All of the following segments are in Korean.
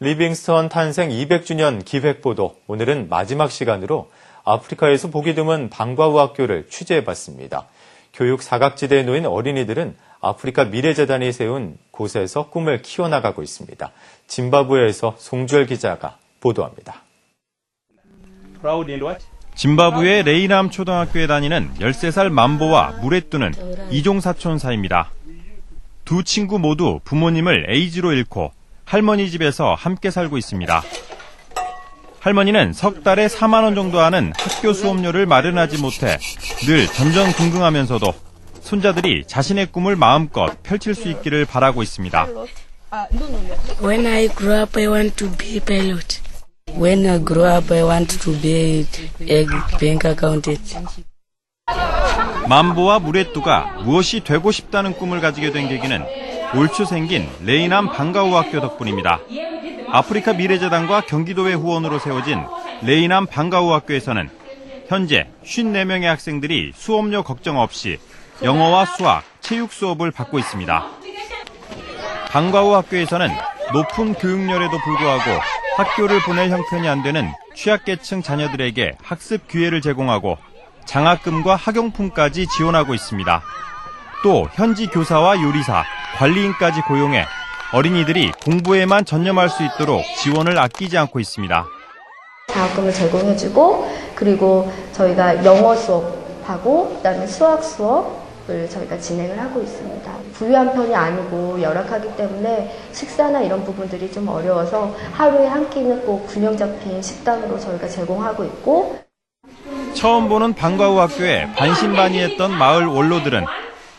리빙스턴 탄생 200주년 기획보도. 오늘은 마지막 시간으로 아프리카에서 보기 드문 방과후 학교를 취재해봤습니다. 교육 사각지대에 놓인 어린이들은 아프리카 미래재단이 세운 곳에서 꿈을 키워나가고 있습니다. 짐바브웨에서 송주열 기자가 보도합니다. 짐바브웨 레이남 초등학교에 다니는 13살 만보와 무레뚜는 이종 사촌 사입니다. 두 친구 모두 부모님을 에이즈로 잃고 할머니 집에서 함께 살고 있습니다. 할머니는 석 달에 4만 원 정도 하는 학교 수업료를 마련하지 못해 늘 전전긍긍하면서도 손자들이 자신의 꿈을 마음껏 펼칠 수 있기를 바라고 있습니다. When I grow up, I want to be a pilot. When I grow up, I want to be a bank accountant. 만보와 무레뚜가 무엇이 되고 싶다는 꿈을 가지게 된 계기는 올초 생긴 레이남 방과후 학교 덕분입니다. 아프리카 미래재단과 경기도의 후원으로 세워진 레이남 방과후 학교에서는 현재 54명의 학생들이 수업료 걱정 없이 영어와 수학, 체육 수업을 받고 있습니다. 방과후 학교에서는 높은 교육열에도 불구하고 학교를 보낼 형편이 안 되는 취약계층 자녀들에게 학습 기회를 제공하고 장학금과 학용품까지 지원하고 있습니다. 또 현지 교사와 요리사, 관리인까지 고용해 어린이들이 공부에만 전념할 수 있도록 지원을 아끼지 않고 있습니다. 장학금을 제공해주고 그리고 저희가 영어 수업하고 그다음에 수학 수업을 저희가 진행을 하고 있습니다. 부유한 편이 아니고 열악하기 때문에 식사나 이런 부분들이 좀 어려워서 하루에 한 끼는 꼭 균형 잡힌 식단으로 저희가 제공하고 있고 처음 보는 방과 후 학교에 반신반의했던 마을 원로들은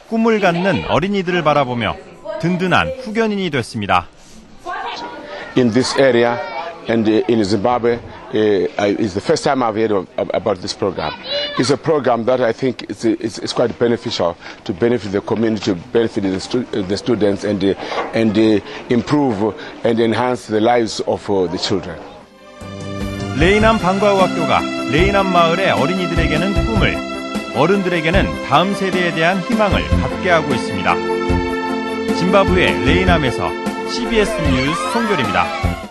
꿈을 갖는 어린이들을 바라보며 든든한 후견인이 됐습니다. in this area and uh, in Zimbabwe. Uh, I, it's the first time I've heard of, about this program. It's a program that I think is, is, is quite beneficial to benefit the community, to benefit the, stu- uh, the students, and, uh, and uh, improve and enhance the lives of uh, the children. 레이남 방과후 학교가 레이남 마을의 어린이들에게는 꿈을, 어른들에게는 다음 세대에 대한 희망을 갖게 하고 있습니다. 짐바브웨 레이남에서 CBS 뉴스 송결입니다.